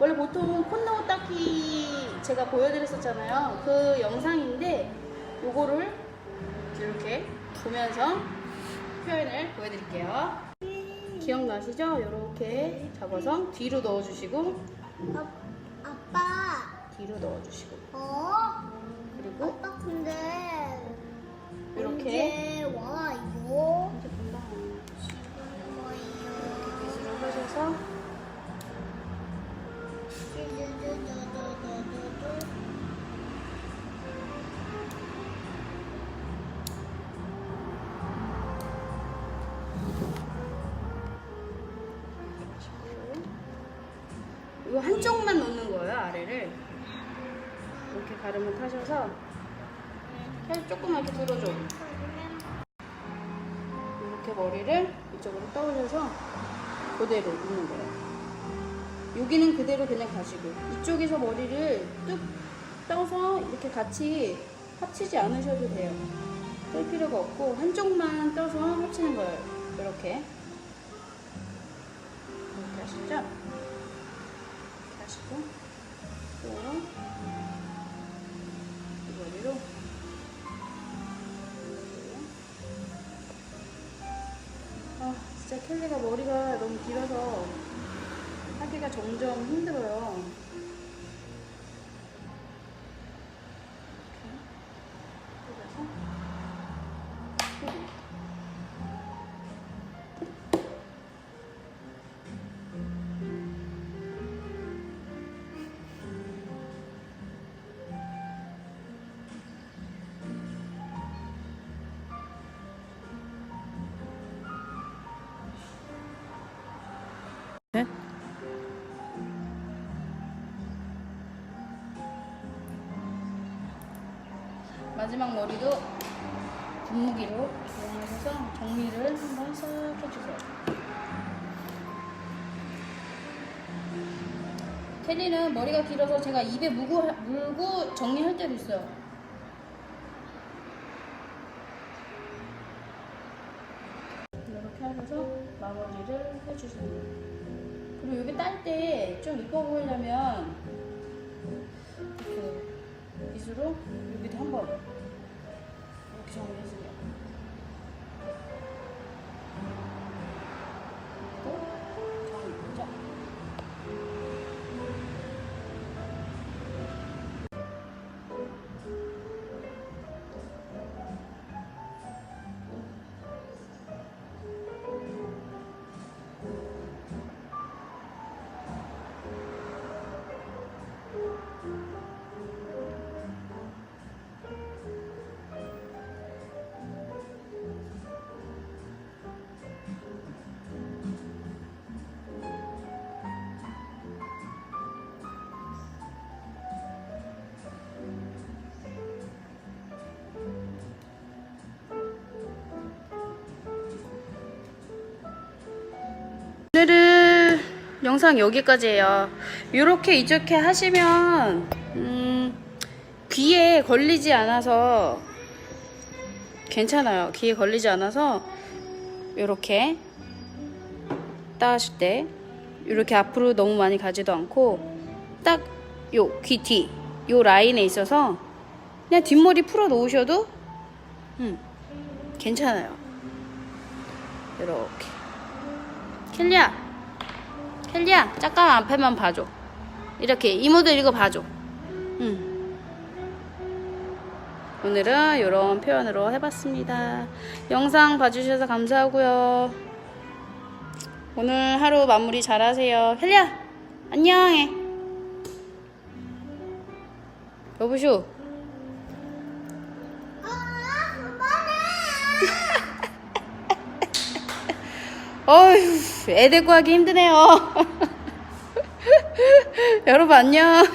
원래 보통 콧노 닦기 제가 보여드렸었잖아요. 그 영상인데 요거를 이렇게 보면서 표현을 보여드릴게요. 기억나시죠? 이렇게 잡아서 뒤로 넣어주시고 아, 아빠. 뒤로 넣어주시고 어? 이거 한쪽만 놓는 거예요 아래를. 이렇게 가르마 타셔서 살 조금만 이렇게 들어줘. 이렇게 머리를 이쪽으로 떠올려서 그대로 놓는 거예요. 여기는 그대로 그냥 가시고 이쪽에서 머리를 뚝 떠서 이렇게 같이 합치지 않으셔도 돼요. 뜰 필요가 없고 한쪽만 떠서 합치는 거예요. 이렇게. 이렇게 하시죠 하시고 또이 머리로 아 진짜 켈리가 머리가 너무 길어서 하기가 점점 힘들어요. 이렇게 그래서 마지막 머리도 분무기로 이용하셔서 정리를 한번 싹 해주세요. 켈리는 머리가 길어서 제가 입에 물고, 물고 정리할 때도 있어요. 이렇게 하셔서 마무리를 해주세요. 그리고 여기 딸 때 좀 이뻐 보이려면 이렇게 빗으로 여기도 한번. 이렇게 정리해주세 영상 여기까지예요. 이렇게 이렇게 하시면 음, 귀에 걸리지 않아서 괜찮아요. 귀에 걸리지 않아서 이렇게 따실 때 이렇게 앞으로 너무 많이 가지도 않고 딱 요 귀 뒤, 요 라인에 있어서 그냥 뒷머리 풀어 놓으셔도 음, 괜찮아요. 이렇게. 켈리야 켈리야 잠깐 앞에만 봐줘. 이렇게 이모들 이거 봐줘. 응. 오늘은 이런 표현으로 해봤습니다. 영상 봐주셔서 감사하고요. 오늘 하루 마무리 잘 하세요. 켈리야 안녕해. 여보슈 어휴 애 데리고 하기 힘드네요. 여러분 안녕